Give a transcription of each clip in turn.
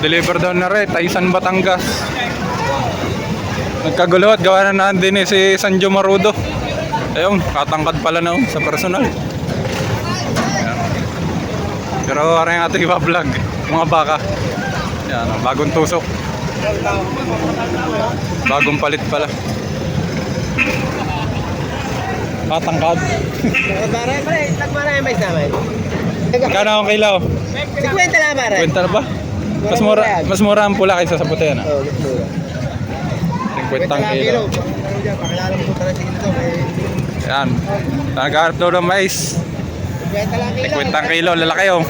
deliver daw na rin, Taisan Batangas. Nagkagulo at gawa na nandun eh si Sanjo Marudo. Ayun, katangkad pala na oh, sa personal. Ayan. Pero ano yung ating iba-vlog, mga baka. Yan, bagong tusok. Bagong palit pala. Katangkad. Pare, tagmana yung mais namin. Magkano ang kilaw? 50 lang pare. Kwenta na ba? Mas mura, mas mura ang pula kaysa sa puti ano? Oo, mas mura. 50 ang kilo. Pakilala mo Yan. Nagharap daw ng mais. 50 lang kilo. 50 ang kilo, lalaki oh.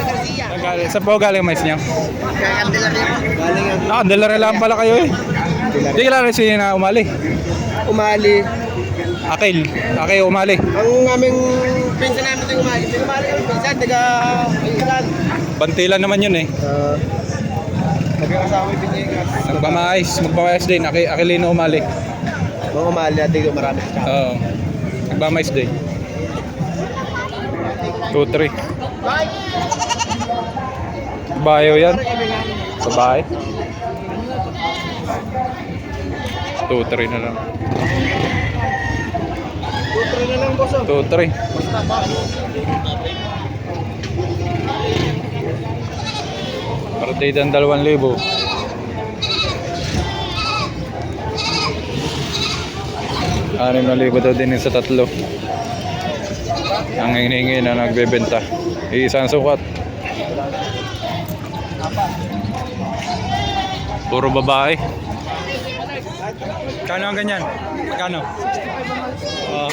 Sa po galing mais ang Ah, dalari lang pala kayo eh. Hindi kilala si na umali. umali. Akil. Akil umali. Ang aming pinsan namin ito umali. Umali ang pinsan, taga Ilan. Bantilan naman yun eh. Uh, Nagkakasama yung Pinigas. Magpamais. Magpamais din. Akil, Akilino umali. Mga umali natin yung marami sa Oo. Magpamais din. 2-3. Bayo yan. Sa bahay. 2-3 na lang. Putro na lang boss. 2-3. Basta ba? Partida ng 2,000. Anim na libo daw din sa tatlo. Ang hinihingi na nagbebenta. Iisang sukat. Puro babae. Kano ang ganyan? Kano? Ah,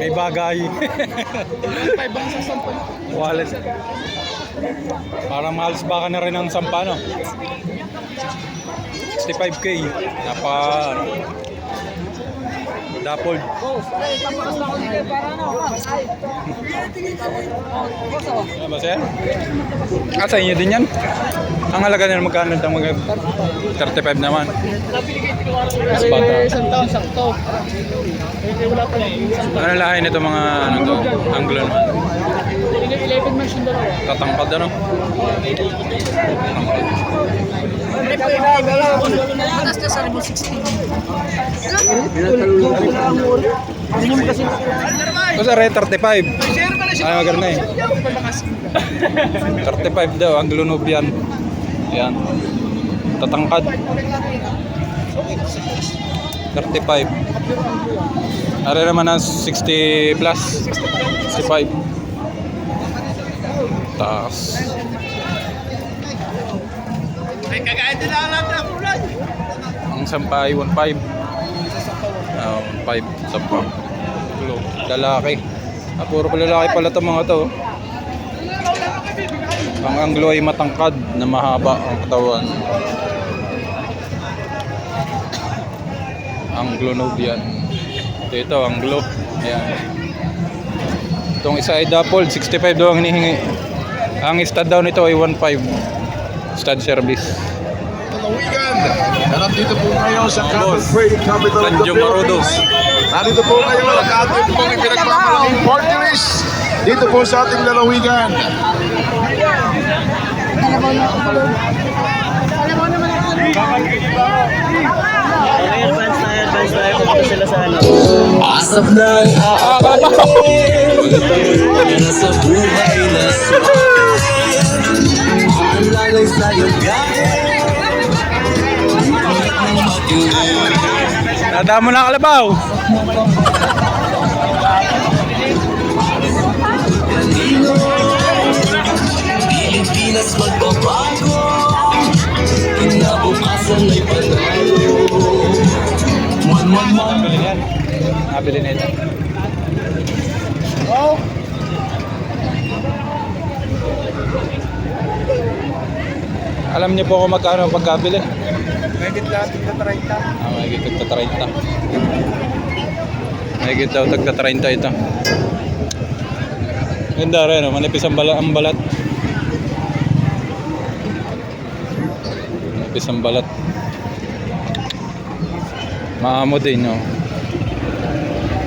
may bagay. Wallet. Parang mahal baka na rin ang sampa, no? 65k. Napa... Dapol. Ano ba sir? Ah, sa inyo din yan? Ang halaga nila magkano itong mga 35 naman. Mas bata. Isang taon, sakto. Ano lahi nito mga ano to? Anglo naman. 11 months yung dalawa. Tatangkad ano? Atas na sa 16. Kasi re 35. Ay, maganda eh. 35 daw, ang Nubian. Yan. Tatangkad. 35. Are naman ang 60 plus. 65. Taas. Ay, kagaya din na alam na ulan. Ang sampay, 1.5. Ah, 1.5. Sampa. Lalaki. Ah, puro pa lalaki pala itong mga to. Ang anglo ay matangkad na mahaba ang katawan. Anglo Nubian. Ito, ito, anglo. Ayan. Itong isa ay dapol, 65 daw ang hinihingi. Ang stud daw nito ay 1.5. Stud service. Weekend. Nandito po kayo sa Cotton. Trading Capital of the. Philippines. Nandito po kayo ang ating pong pinagmamalaking partners dito po sa ating lalawigan. Advance tayo, advance tayo. Pumunta sila sa ano. Asap ng Nasa buhay na Ang lalay Nadamo kalabaw. Pilipinas magbabago Kinabukasan ay panalo Man, man, man. Nabili na ito. Alam niyo po kung magkano ang pagkabili? Medit lang, tignan 30. Ah, may gitag ta 30. May gitag tagta 30 ito. Ganda rin, no? manipis ang, bala, ang balat. Manipis ang balat. Maamo din, no?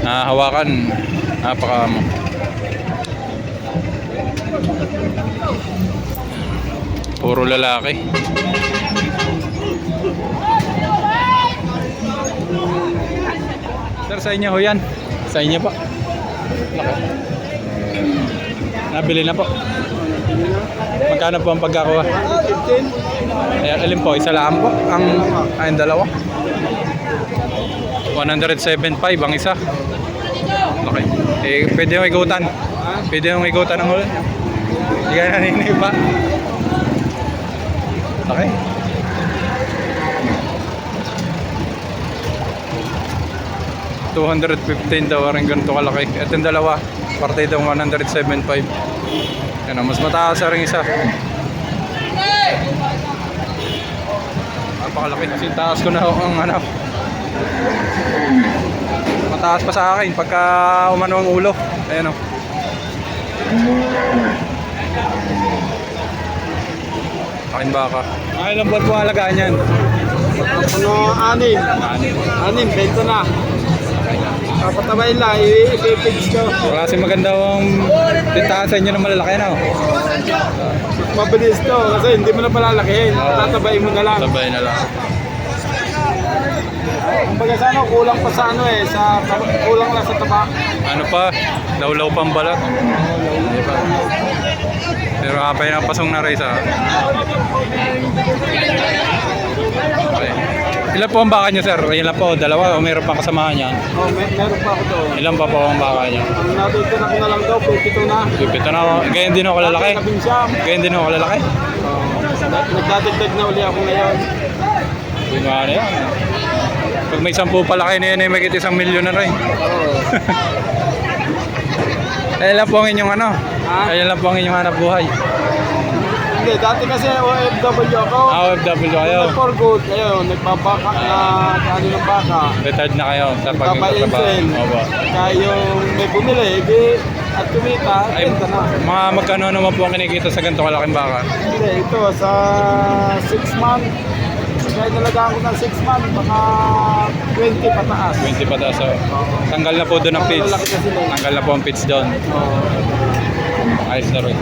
Nahahawakan. Napakaamo. Puro lalaki. Sir, sa inyo ho yan. Sa inyo po. Nabili na po. Magkano po ang pagkakuha? 15. Ayan, alin po? Isa lang po? Ang, ay, dalawa? 107.5 ang isa. Okay. Eh, pwede yung igutan. Pwede yung igutan ng ulan. Hindi ka naninig pa. Okay. $215 daw rin ganito kalaki. Ito yung dalawa. Partida 107.5. Yan o, mas mataas rin isa. Napakalaki kasi taas ko na ang ano. Mataas pa sa akin pagka umano ang ulo. Ayan o. Akin baka. Ay, ilang buwan po alagaan yan? Ano, anim. Anim, bento na. Kapatabay lang, i-fix ko. Wala kasi maganda ang tintahan sa inyo ng malalaki na. oh. Mabilis to, kasi hindi mo na palalakihin. Tatabayin mo na lang. Sabay na lang. Kumbaga sa ano, kulang pa sa ano eh, sa kulang lang sa taba. Ano pa? Lawlaw pang balat. Diba? Pero kapay na pasong na rin sa... Okay. Ilan po ang baka niyo, sir? Ilan po? Dalawa o mayroon pang kasamahan niya? Oh, may, meron pa ako doon. Ilan pa po ang baka niyo? Ang natutira ko na lang daw, pipito na. Pipito na ako. Ganyan din ako lalaki. Ganyan din ako lalaki. Oh, nagdadagdag na uli ako ngayon. Yung mga ano yan. Pag may sampu pala kayo na yan, ay may isang milyon na rin. Ayun lang po ang inyong ano. Ha? Ayun lang po ang inyong hanap buhay. Hindi, dati kasi OFW ako. Ah, OFW kayo. For good, ayun, nagbabaka na ano ng baka. Retired na kayo sa. Babalinsin. Opo. Kaya yung may bumili, di, at kumita, Ay, na. mga magkano naman po ang kinikita sa ganito kalaking baka? Hindi, ito sa 6 months, kaya nalagaan ko ng 6 months, baka 20 pataas. 20 pataas. So, tanggal na po doon ang eh. Tanggal na po ang feeds doon. Oh. Ayos na rin.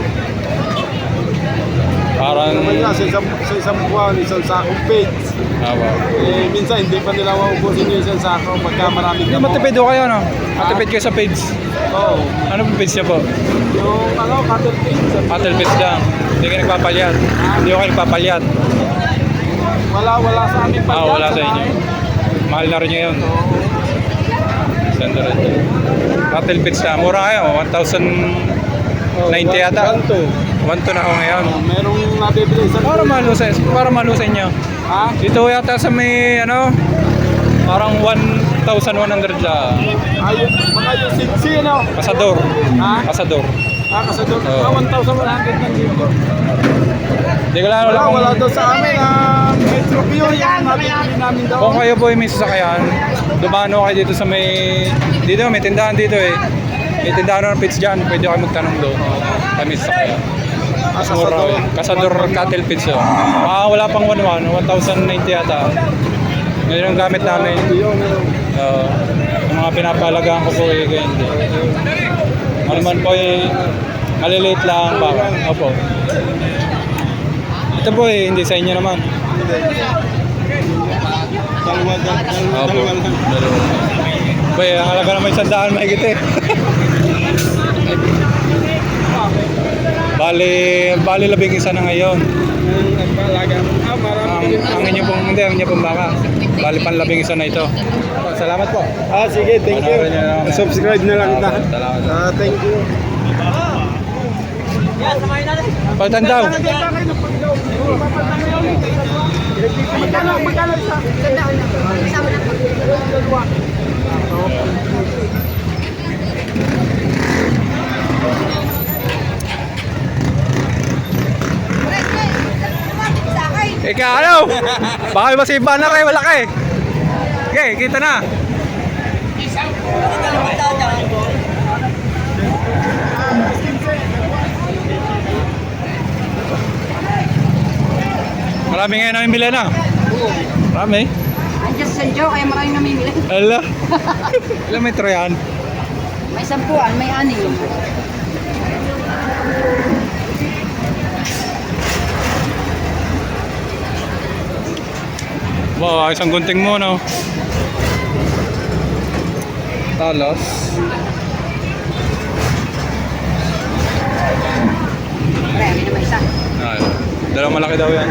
Parang... Naman nga, sa isang, sa isang buwan, isang sakong pigs. Ah, wow. Eh, minsan hindi pa nila maubusin yung isang sako pagka maraming Hindi, damo. matipid ho kayo, no? Matipid kayo sa feeds. Oo. Ano po feeds niya po? Yung ano, cattle pigs. Cattle feeds lang. Hindi ka nagpapalyat. Hindi ko kayo nagpapalyat. Wala, wala sa amin pa. Ah, wala sa inyo. Mahal na rin niya yun. Sanda rin. Cattle feeds na. Mura kayo. 1,090 yata. 1 1 to na ako ngayon. Merong nabibili sa... Para sa, para mahalo sa inyo. Ha? Dito yata sa may ano, parang 1,100 la. Ayun, mga yung siksi, ano? Kasador. Ha? Kasador. Ah, Oo. ah, 1,100 ng dito. Hindi ko lang Wala, kung, wala daw sa amin. Ah, Metro Pure yan, nabibili namin daw. kung kayo po ay may sasakyan, dumano kayo dito sa may, dito may tindahan dito eh. May tindahan ng pits dyan, pwede kayo magtanong doon. Kami Mas mura Kasador. eh. Kasador cattle pits oh. Ah, wala pang 1,100, 1,090 yata. Ngayon ang gamit namin. Yun, yun. Uh, yung mga pinapalagaan ko po eh, ganyan din. Ano man po eh, maliliit lang baka. Opo. Ito po eh, hindi sa inyo naman. Dalawa, dal- dalawa, Opo. dalawa. Dalawa. Eh, ang halaga naman isang daan mahigit eh. bali, bali labing isa na ngayon. Marami Ang, inyo pong, hindi, ang inyo pong baka. Bali panlabing isa na ito. Salamat po. Ah, sige, thank you. Panoorin niyo na. Subscribe na lang kita. Salamat. Ah, thank you. Pagtandaw. Magkano, magkano isa? Ika, ano? Baka may masiba na kayo, wala kayo. Okay, kita na. Marami ngayon namin bili na. Marami. Andiyan sa San Joe, kaya maraming namimili. Ala. Ilan metro yan? May sampuan, may anim. Wow, isang gunting mo, no? Talos. Pare, amin naman isa. Ah, dalawang malaki daw yan.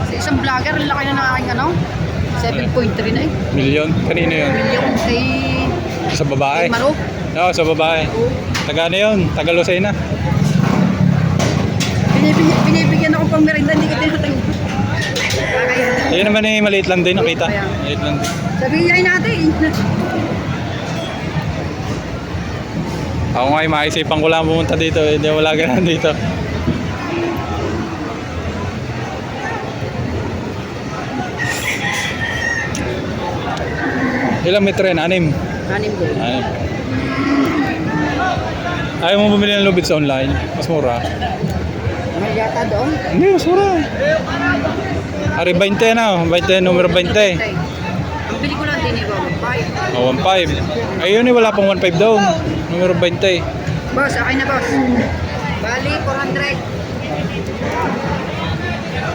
Sa isang vlogger, ang laki na ng aking ano? 7.3 na eh. Milyon? Kanino yun? Milyon kay Sa babae? Maro. Oo, sa babae. Taga ano yun? Taga Lucena. Binibigyan, binibigyan ako pang merinda, hindi ko tinatanggap. Ayun naman eh, maliit lang din nakita. Maliit lang din. sabihin natin. Ako nga eh, maisipan ko lang pumunta dito. eh. Hindi wala ganun dito. Ilang metro yan? Anim. Anim ko. Anim. Ayaw mo bumili ng lubid sa online? Mas mura. Mahal yata doon. Hindi, mas mura. Ari 20 na. 20, numero 20. Tay. Ang bili ko lang din iba. Bye. O, 1.5. Ayun eh, wala pang 1.5 daw. Numero 20. Boss, akin na boss. Bali, 400.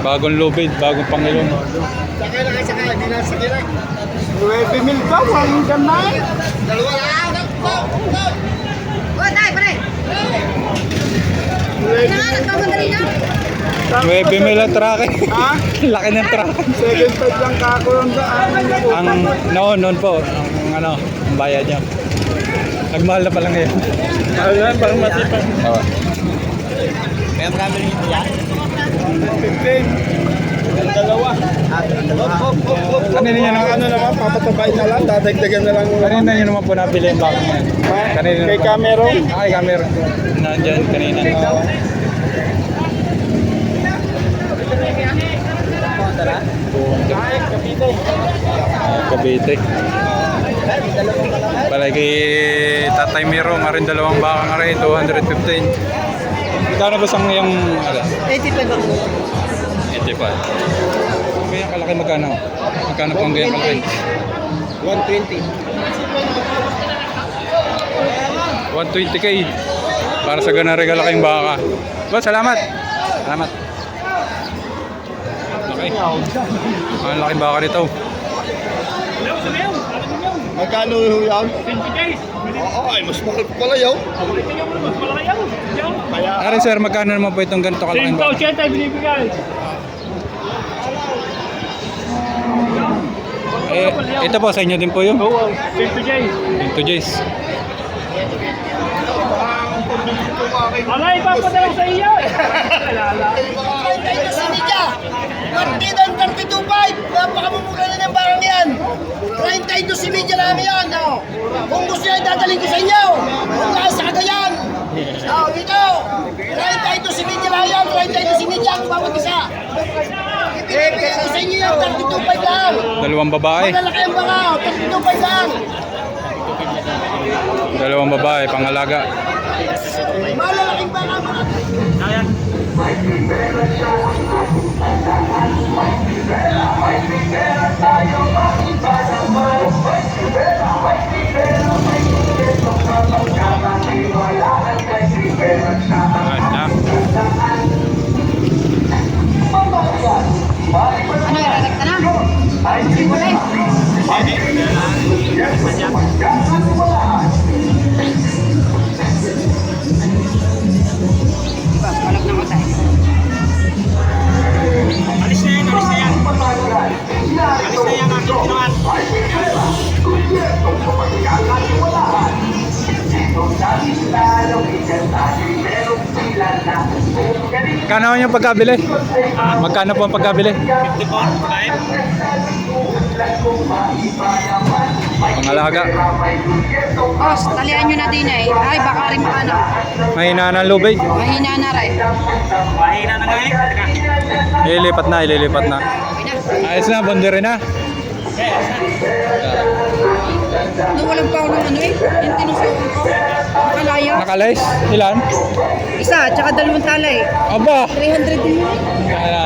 Bagong lubid, bagong pangilong. Sakay na sakay. Hindi na sakay. 9 mil daw ang ganay. Dalawa lang. Oh, tay, pare. Ay na nga, nagkamadali na. 9 mil ang truck eh. Ha? Laki ng truck. 7.5 lang kako yung daan. Ang noon, noon po, ang ano, ang bayad niya. Nagmahal na pala ngayon. Mahal na, parang matipang. Oo. 15. Dalawa. Kanina niya ano naman, papatabay na lang, dadagdagan na lang. kanina niya naman po nabili yung bakang yan. Kanina Kay naman. Cameron. Ay, camera. Nandyan kanina. Cavite. Pala kay Tatay Miro, nga rin dalawang baka nga rin, 215. Magkano ba sang yung, ala, 85 ako. 85. Kaya kalaki magkano? Magkano po ang ganyan kalaki? 120. 120k para sa ganang regalo kayong baka. Ba, salamat. Salamat. Laki. Ang laking baka nito. Magkano yan? 20 days. Oo, ay mas mahal pa pala yaw. Kaya, Ari sir, magkano naman po itong ganito kalaking baka? 180 binibigay. Eh, ito po sa inyo din po yun. Oo, 20 days. Ito Jace. Wala, ipapadala sa iyo. Alala. Ito si Media. Partido ang 32.5. Napakamumura na ng barang yan. 32 si Media namin yan. Oh. Kung gusto nyo, dadaling ko sa inyo. Kung nasa sa Cagayan. Oh, dito. 32 si Media lang yan. 32 si Media ang bawat isa. Inyo yan. 32.5 lang. Dalawang babae. Malalaki ang baka. 32.5 lang. Dalawang babae, pangalaga. Malalaking baka. mga Ayos Magkano yung pagkabili? Magkano po ang pagkabili? Pangalaga. Boss, talian nyo na din eh. Ay, baka rin maano. Mahina na ang lubid. Mahina na rin. Ililipat na, ililipat na. Okay na. Ayos na, bondi rin na. Nung walang pa ng ano eh. Yung tinusukan ko. Nakalaya. Nakalis? Ilan? Isa, tsaka dalawang tala eh. Aba! 300 din yun eh. Kaya,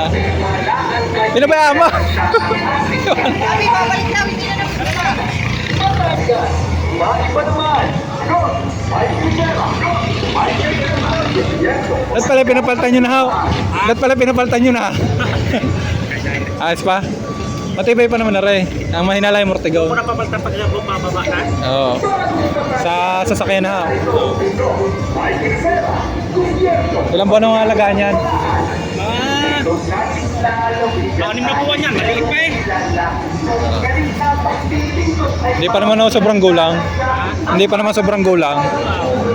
Pinabayaan mo. Sabi, babalik lang. Hindi na naman. Ba't pala pinapalitan nyo na ha? Ba't pala pinapalitan nyo na? Ayos pa? Matibay pa naman na rin. Ang mahina lang yung Mortigaw. Muna papalitan pag na bumababa na. Oo. Sa sasakyan na ha. Ilang buwan ang alagaan yan? Ah, anim na buwan yan, maliit pa eh. Hindi pa naman ako sobrang gulang. Hindi pa naman sobrang gulang.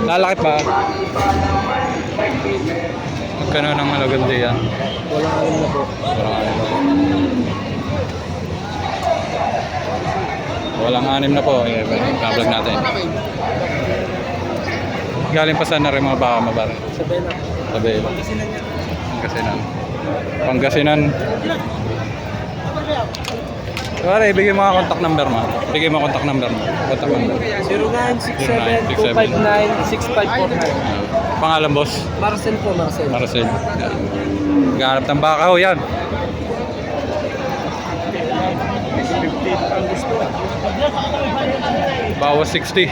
Lalaki pa. Magkano ng malaganda yan? Walang alam na po. Walang anim na po. Walang anim na po. Eh, vlog natin. Galing pa sana rin mga baka mabara. Sa Bela. Sa Bela. Pangasinan. Pangasinan. Pare, ibigay mo nga contact number mo. Ibigay mo contact number mo. Contact number. 0967-259-6549. Pangalan, boss? Marcel po, Marcel. Marcel. Gahanap ng baka ho, yan. Bawas 60.